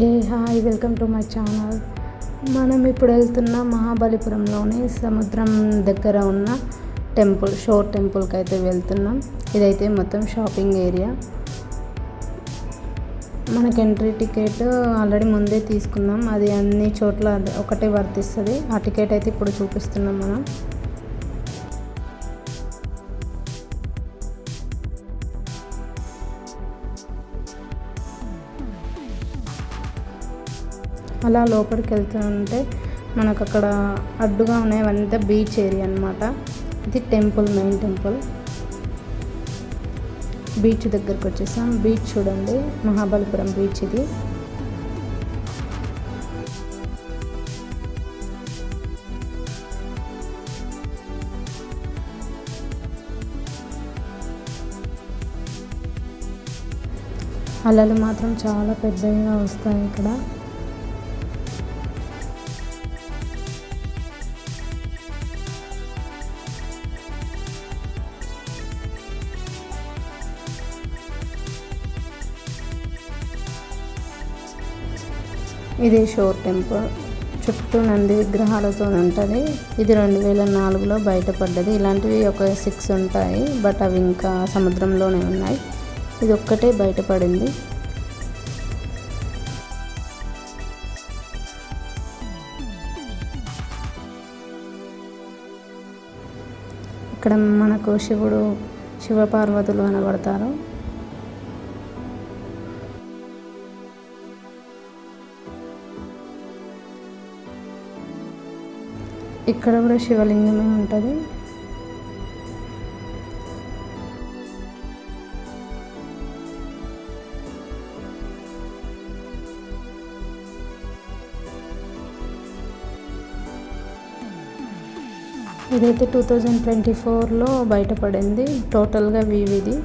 Hey hi welcome to my channel మనం ఇప్పుడు వెళ్తున్న మహాబలిపురంలోని సముద్రం దగ్గర ఉన్న టెంపుల్ షోర్ టెంపుల్కి అయితే వెళ్తున్నాం. ఇదైతే మొత్తం షాపింగ్ ఏరియా. మనకి ఎంట్రీ టికెట్ ఆల్రెడీ ముందే తీసుకున్నాం. అది అన్ని చోట్ల ఒకటే వర్తిస్తుంది. ఆ టికెట్ అయితే ఇప్పుడు చూపిస్తున్నాం మనం. అలా లోపలికి వెళ్తుంటే మనకు అక్కడ అడ్డుగా ఉన్నాయి బీచ్ ఏరియా అనమాట ఇది టెంపుల్ మెయిన్ టెంపుల్. బీచ్ దగ్గరకు వచ్చేసాం. బీచ్ చూడండి. మహాబలిపురం బీచ్ ఇది. అలలు మాత్రం చాలా పెద్దగా వస్తాయి ఇక్కడ. ఇది షోర్ టెంపుల్. చుట్టూ నంది విగ్రహాలతో ఉంటుంది. ఇది రెండు వేల నాలుగులో బయటపడ్డది. ఇలాంటివి ఒక సిక్స్ ఉంటాయి బట్ అవి ఇంకా సముద్రంలోనే ఉన్నాయి. ఇది ఒక్కటే బయటపడింది. ఇక్కడ మనకు శివుడు శివపార్వతులు కనబడతారు. ఇక్కడ కూడా శివలింగమే ఉంటుంది? ఇదైతే టూ థౌజండ్ ట్వంటీ ఫోర్లో బయటపడింది. టోటల్గా వీవిది